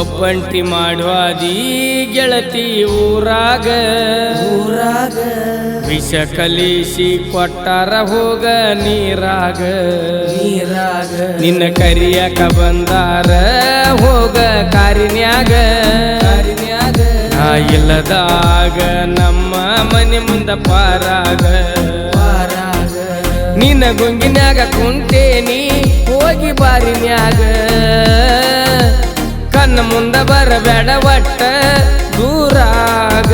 ಒಬ್ಬಂಟಿ ಮಾಡುವಾದಿ ಗೆಳತಿ ಊರಾಗ. ಊರಾಗ. ವಿಷ ಕಲಿಸಿ ಕೊಟ್ಟಾರ ಹೋಗ ನೀರಾಗ. ನೀರಾಗ. ನಿನ್ನ ಕರಿಯಕ ಬಂದಾರ ಹೋಗ ಕಾರಿನ್ಯಾಗ. ಕಾರಿನ್ಯಾಗ. ನಾ ಇಲ್ಲದಾಗ ನಮ್ಮ ಮನೆ ಮುಂದ ಪಾರಾಗ. ಪಾರಾಗ. ನಿನ್ನ ಗುಂಗಿನ್ಯಾಗ ಕುಂತೇನಿ ಹೋಗಿ ಬಾರಿನ್ಯಾಗ. ಮುಂದ ಬರಬೇಡ ಒಟ್ಟ ದೂರಾಗ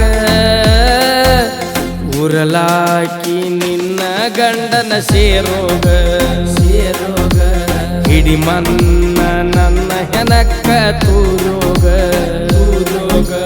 ಉರಲಾಕಿ ನಿನ್ನ ಗಂಡನ ಸೇರೋಗ. ಸೇರೋಗ. ಹಿಡಿ ಮನ್ನ ನನ್ನ ಹೆನಕ್ಕ ತೂರೋಗ. ತೂರೋಗ.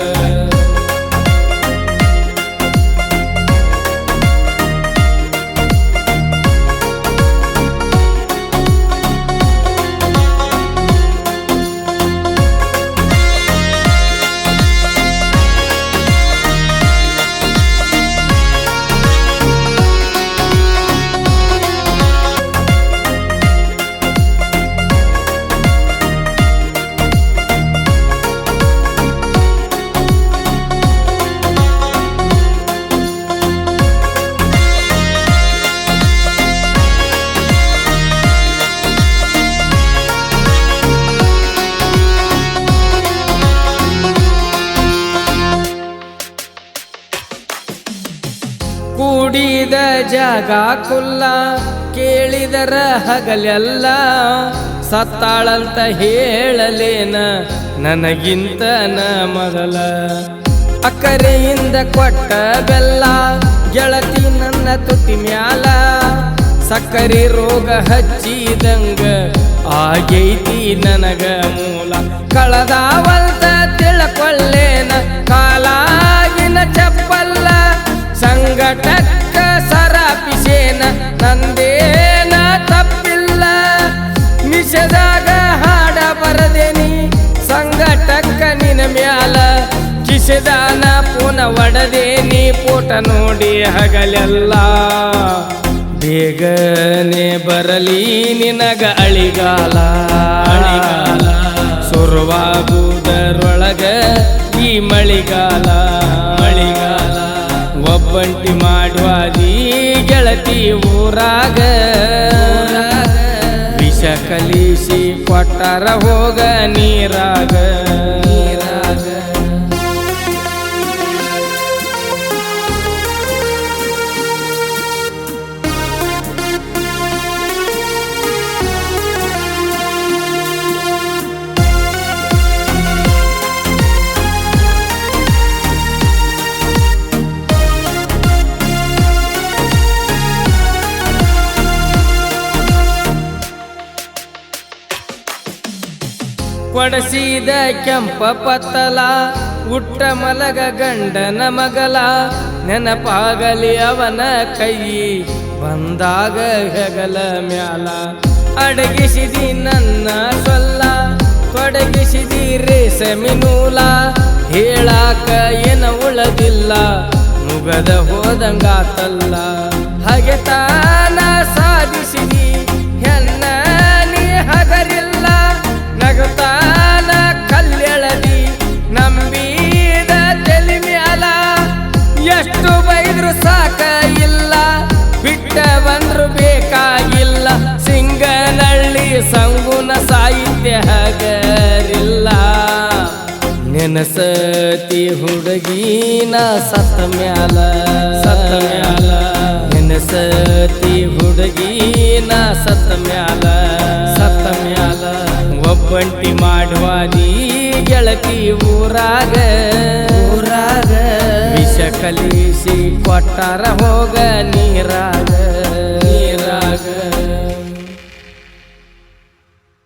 ಕೂಡಿದ ಜಾಗ ಕುಲ್ಲ, ಕೇಳಿದರ ಹಗಲೆಲ್ಲ ಸತ್ತಾಳಂತ ಹೇಳಲೇನ ನನಗಿಂತ ನ ಮೊದಲ. ಅಕ್ಕರೆಯಿಂದ ಕೊಟ್ಟ ಬೆಲ್ಲ, ಗೆಳತಿ ನನ್ನ ತುಟಿ ಮ್ಯಾಲ, ಸಕ್ಕರೆ ರೋಗ ಹಚ್ಚಿದಂಗ ಆಗೈತಿ ನನಗ ಮೂಲ. ಕಳದಾವಂತ ಕಿಸೆದಾನ ಒಡದೆ ನೀ ಪೋಟ ನೋಡಿ ಹಗಲೆಲ್ಲ. ಬೇಗನೆ ಬರಲಿ ನಿನಗ ಅಳಿಗಾಲ. ಅಳಿಗಾಲ. ಸುರವಾಗುವುದರೊಳಗ ಈ ಮಳಿಗಾಲ. ಮಳಿಗಾಲ. ಒಬ್ಬಂಟಿ ಮಾಡುವಾದಿ ಗೆಳತಿ ಊರಾಗ. ವಿಷ ಕಲಿಸಿ ಕೊಟ್ಟರ ಹೋಗ ನೀರಾಗ. ನೀರಾಗ. ಕೊಡಸಿದ ಕೆಂಪ ಪತ್ತಲ ಉಟ್ಟ ಮಲಗ ಗಂಡನ ಮಗಲ, ನೆನಪಾಗಲಿ ಅವನ ಕೈ, ಬಂದಾಗ ಹೆಗಲ ಮ್ಯಾಲ. ಅಡಗಿಸಿದಿ ನನ್ನ ಸೊಲ್ಲ, ತೊಡಗಿಸಿದಿ ರೇಸಮಿ ನೂಲ, ಹೇಳಾಕ ಏನ ಉಳದಿಲ್ಲ ಮುಗದ ಹೋದಂಗಾತಲ್ಲ. ಹಾಗೆ ತಾನ ನೆನಸತಿ ಹುಡುಗಿನ ಸತ್ತ ಮ್ಯಾಲ ಸತ್ತ ಮ್ಯಾಲ. ನೆನಸತಿ ಹುಡುಗಿನ ಸತ್ತ ಮ್ಯಾಲ ಸತ್ತ ಮ್ಯಾಲ. ಒಬ್ಬಂಟಿ ಮಾಡುವಾದಿ ಗೆಳತಿ ಊರಾಗ ಊರಾಗ. ವಿಷ ಕಲಿಸಿ ಕೊಟ್ಟಾರ ಹೋಗ ನೀರಾಗ ನೀರಾಗ.